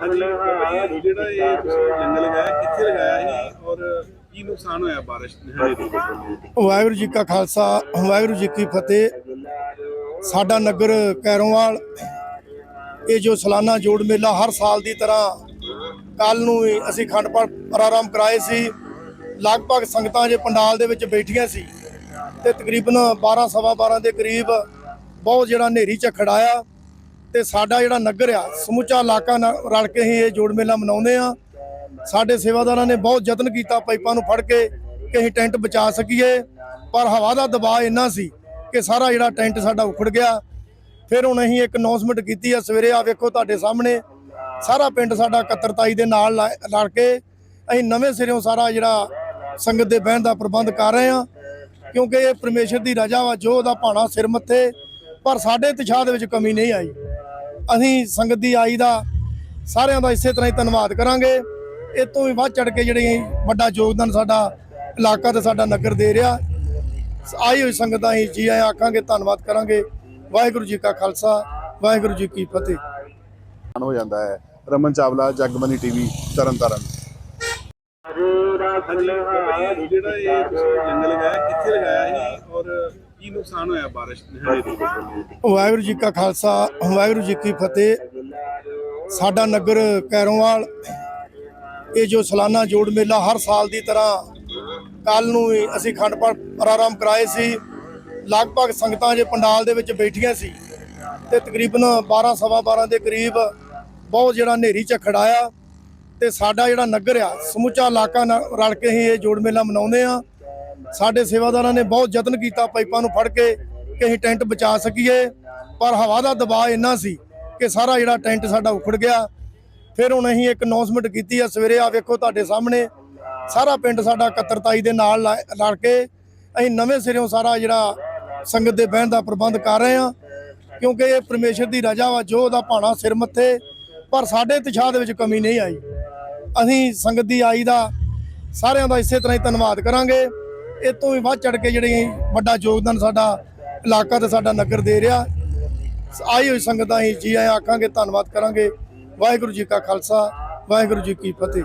ਜਿਹੜਾ ਇਹ ਤੁਸੀਂ ਜੰਗਲ ਲਗਾਇਆ ਕਿੱਥੇ ਲਗਾਇਆ ਸੀ ਔਰ ਕੀ ਨੁਕਸਾਨ ਹੋਇਆ ਬਾਰਿਸ਼ ਹਨੇਰੀ ਦੇ ਵਾਹਿਗੁਰੂ ਜੀ ਕਾ ਖਾਲਸਾ ਵਾਹਿਗੁਰੂ ਜੀ ਕੀ ਫਤਿਹ। ਸਾਡਾ ਨਗਰ ਕੈਰੋਵਾਲ ਇਹ ਜੋ ਸਾਲਾਨਾ ਜੋੜ ਮੇਲਾ ਹਰ ਸਾਲ ਦੀ ਤਰ੍ਹਾਂ ਕੱਲ ਨੂੰ ਹੀ ਅਸੀਂ ਖੰਡ ਪਾਠ ਪ੍ਰਾਰੰਭ ਕਰਾਏ ਸੀ। ਲਗਭਗ ਸੰਗਤਾਂ ਜੇ ਪੰਡਾਲ ਦੇ ਵਿੱਚ ਬੈਠੀਆਂ ਸੀ ਤੇ ਤਕਰੀਬਨ 12 ਸਵਾ 12 ਦੇ ਕਰੀਬ ਬਹੁਤ ਜਿਹੜਾ ਹਨੇਰੀ ਝੱਖੜ ਆਇਆ ਤੇ ਸਾਡਾ ਜਿਹੜਾ ਨਗਰ ਆ, ਸਮੁੱਚਾ ਇਲਾਕਾ ਨਾਲ ਰਲ ਕੇ ਹੀ ਇਹ ਜੋੜ ਮੇਲਾ ਮਨਾਉਂਦੇ ਆ। ਸਾਡੇ ਸੇਵਾਦਾਰਾਂ ਨੇ ਬਹੁਤ ਯਤਨ ਕੀਤਾ, ਪਾਈਪਾਂ ਨੂੰ ਫੜ ਕੇ ਕਿ ਅਸੀਂ ਟੈਂਟ ਬਚਾ ਸਕੀਏ। ਪਰ ਹਵਾ ਦਾ ਦਬਾਅ ਇੰਨਾ ਸੀ ਕਿ ਸਾਰਾ ਜਿਹੜਾ ਟੈਂਟ ਸਾਡਾ ਉਖੜ ਗਿਆ। ਫਿਰ ਹੁਣ ਅਸੀਂ ਇੱਕ ਅਨਾਉਂਸਮੈਂਟ ਕੀਤੀ ਆ, ਸਵੇਰੇ ਆ ਵੇਖੋ ਤੁਹਾਡੇ ਸਾਹਮਣੇ। ਸਾਰਾ ਪਿੰਡ ਸਾਡਾ ਕਤਰਤਾਈ ਦੇ ਨਾਲ ਲਾ- ਲੜ ਕੇ ਅਸੀਂ ਨਵੇਂ ਸਿਰਿਓਂ ਸਾਰਾ ਜਿਹੜਾ ਸੰਗਤ ਦੇ ਬਹਿਣ ਦਾ ਪ੍ਰਬੰਧ ਕਰ ਰਹੇ ਆ। ਕਿਉਂਕਿ ਇਹ ਪਰਮੇਸ਼ਰ ਦੀ ਰਜ਼ਾ ਵਾ, ਜੋ ਉਹਦਾ ਭਾਣਾ ਸਿਰ ਮੱਥੇ, ਪਰ ਸਾਡੇ ਉਤਸ਼ਾਹ ਦੇ ਵਿੱਚ ਕਮੀ ਨਹੀਂ ਆਈ। ਅਸੀਂ ਸੰਗਤ ਦੀ ਆਈ ਦਾ ਸਾਰਿਆਂ ਦਾ ਇਸੇ ਤਰ੍ਹਾਂ ਹੀ ਧੰਨਵਾਦ ਕਰਾਂਗੇ। ਇਹ ਤੋਂ ਵੀ ਵੱਧ ਚੜ ਕੇ ਜਿਹੜੀ ਵੱਡਾ ਯੋਗਦਾਨ ਸਾਡਾ ਇਲਾਕਾ ਤੇ ਸਾਡਾ ਨਗਰ ਦੇ ਰਿਹਾ। ਆਈ ਹੋਈ ਸੰਗਤ ਦਾ ਅਸੀਂ ਜੀ ਆਇਆਂ ਆਖਾਂਗੇ ਧੰਨਵਾਦ ਕਰਾਂਗੇ। ਵਾਹਿਗੁਰੂ ਜੀ ਕਾ ਖਾਲਸਾ ਵਾਹਿਗੁਰੂ ਜੀ ਕੀ ਫਤਿਹ। ਹੋ ਜਾਂਦਾ ਹੈ। ਰਮਨ ਚਾਵਲਾ ਜਗਬਨੀ ਟੀਵੀ ਤਰਨਤਾਰਨ। ਜਿਹੜਾ ਇਹ ਤੁਸੀਂ ਜੰਗਲ ਲਗਾਇਆ ਕਿੱਥੇ ਲਗਾਇਆ ਸੀ ਔਰ ਕੀ ਨੁਕਸਾਨ ਹੋਇਆ ਬਾਰਿਸ਼ ਵਾਹਿਗੁਰੂ ਜੀ ਕਾ ਖਾਲਸਾ, ਵਾਹਿਗੁਰੂ ਜੀ ਕੀ ਫਤਿਹ। ਸਾਡਾ ਨਗਰ ਕੈਰੋਵਾਲ, ਇਹ ਜੋ ਸਾਲਾਨਾ ਜੋੜ ਮੇਲਾ ਹਰ ਸਾਲ ਦੀ ਤਰ੍ਹਾਂ ਕੱਲ ਨੂੰ ਅਸੀਂ ਖੰਡ ਪਾਠ ਪ੍ਰਾਰੰਭ ਕਰਾਏ ਸੀ। ਲਗਭਗ ਸੰਗਤਾਂ ਜੇ ਪੰਡਾਲ ਦੇ ਵਿੱਚ ਬੈਠੀਆਂ ਸੀ ਤੇ ਤਕਰੀਬਨ 12 ਸਵਾ 12 ਦੇ ਕਰੀਬ ਬਹੁਤ ਜਿਹੜਾ ਹਨੇਰੀ ਝੱਖੜ ਆਇਆ ਤੇ ਸਾਡਾ ਜਿਹੜਾ ਨਗਰ ਆ, ਸਮੁੱਚਾ ਇਲਾਕਾ ਨਾਲ ਰਲ ਕੇ ਹੀ ਇਹ ਜੋੜ ਮੇਲਾ ਮਨਾਉਂਦੇ ਆ ਸਾਡੇ ਸੇਵਾਦਾਰਾਂ ਨੇ ਬਹੁਤ ਯਤਨ ਕੀਤਾ ਪਾਈਪਾਂ ਨੂੰ ਫੜ ਕੇ ਕਿ ਅਸੀਂ ਟੈਂਟ ਬਚਾ ਸਕੀਏ, ਪਰ ਹਵਾ ਦਾ ਦਬਾਅ ਇੰਨਾ ਸੀ ਕਿ ਸਾਰਾ ਜਿਹੜਾ ਟੈਂਟ ਸਾਡਾ ਉਖੜ ਗਿਆ। ਫਿਰ ਹੁਣ ਅਸੀਂ ਇੱਕ ਅਨਾਉਂਸਮੈਂਟ ਕੀਤੀ ਆ, ਸਵੇਰੇ ਆ ਵੇਖੋ ਤੁਹਾਡੇ ਸਾਹਮਣੇ, ਸਾਰਾ ਪਿੰਡ ਸਾਡਾ ਇਕੱਤਰਤਾਈ ਦੇ ਨਾਲ ਲੜ ਕੇ ਅਸੀਂ ਨਵੇਂ ਸਿਰਿਓਂ ਸਾਰਾ ਜਿਹੜਾ ਸੰਗਤ ਦੇ ਬਹਿਣ ਦਾ ਪ੍ਰਬੰਧ ਕਰ ਰਹੇ ਆ ਕਿਉਂਕਿ ਇਹ ਪਰਮੇਸ਼ਰ ਦੀ ਰਜ਼ਾ ਵਾ, ਜੋ ਉਹਦਾ ਭਾਣਾ ਸਿਰ ਮੱਥੇ, ਪਰ ਸਾਡੇ ਉਤਸ਼ਾਹ ਦੇ ਵਿੱਚ ਕਮੀ ਨਹੀਂ ਆਈ। ਅਸੀਂ ਸੰਗਤ ਦੀ ਆਈ ਦਾ ਸਾਰਿਆਂ ਦਾ ਇਸੇ ਤਰ੍ਹਾਂ ਹੀ ਧੰਨਵਾਦ ਕਰਾਂਗੇ। ਇਹ ਤੋਂ ਵੀ ਵੱਧ ਚੜ ਕੇ ਜਿਹੜੀ ਵੱਡਾ ਯੋਗਦਾਨ ਸਾਡਾ ਇਲਾਕਾ ਤੇ ਸਾਡਾ ਨਗਰ ਦੇ ਰਿਹਾ। ਆਈ ਹੋਈ ਸੰਗਤਾਂ ਹੀ ਜੀ ਆਇਆਂ ਆਖਾਂਗੇ, ਧੰਨਵਾਦ ਕਰਾਂਗੇ। ਵਾਹਿਗੁਰੂ ਜੀ ਕਾ ਖਾਲਸਾ, ਵਾਹਿਗੁਰੂ ਜੀ ਕੀ ਫਤਿਹ।